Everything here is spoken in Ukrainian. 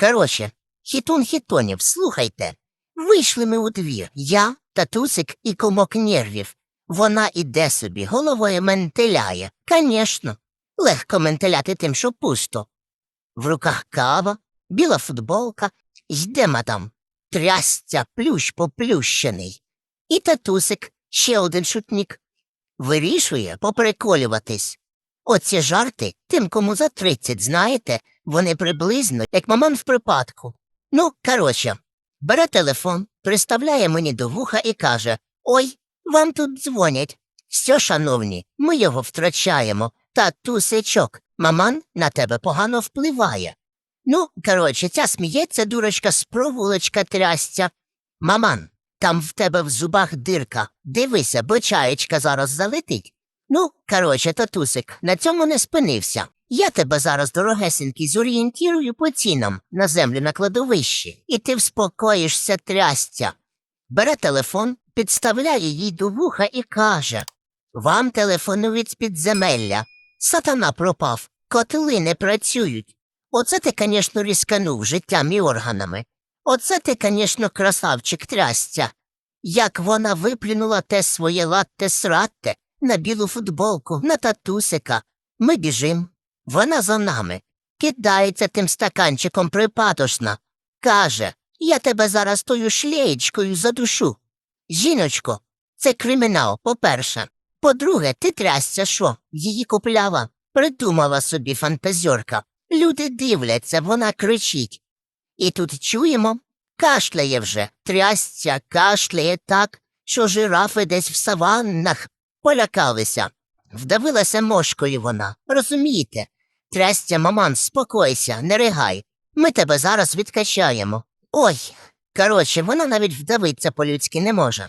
Коротше, хітун хітонів, слухайте. Вийшли ми у двір. Я, татусик і комок нервів. Вона іде собі, головою ментеляє. Конечно, легко ментеляти тим, що пусто. В руках кава, біла футболка, йде мадам. Трясця плющ поплющений. І татусик, ще один шутник, вирішує поприколюватись. Оці жарти тим, кому за тридцять, знаєте, вони приблизно, як маман в припадку. Ну, коротше, бере телефон, приставляє мені до вуха і каже Ой, вам тут дзвонять. Все, шановні, ми його втрачаємо. Та тусичок, маман на тебе погано впливає. Ну, коротше, ця сміється дурочка з провулочка трясця. Маман, там в тебе в зубах дирка. Дивися, бо чаєчка зараз залетить. Ну, коротше, татусик, на цьому не спинився. Я тебе зараз, дорогесенький, зорієнтірую по цінам на землю на кладовищі, і ти вспокоїшся трясця. Бере телефон, підставляє їй до вуха і каже Вам телефонують з підземелля. Сатана пропав, котли не працюють. Оце ти, конечно, різканув життям і органами. Оце ти, конечно, красавчик трясця. Як вона виплюнула те своє латте сратте на білу футболку, на татусика. Ми біжим. Вона за нами. Кидається тим стаканчиком припадошна. Каже, я тебе зараз тою шлеєчкою задушу. Жіночко, це кримінал, по-перше. По-друге, ти трясся що? Її купляла. Придумала собі фантазьорка. Люди дивляться, вона кричить. І тут чуємо, кашляє вже, трясця, кашляє так, що жирафи десь в саваннах полякалися. Вдавилася мошкою вона, розумієте? Трестя, маман, спокойся, не ригай. Ми тебе зараз відкачаємо. Ой. Коротше, вона навіть вдавитися по-людськи не може.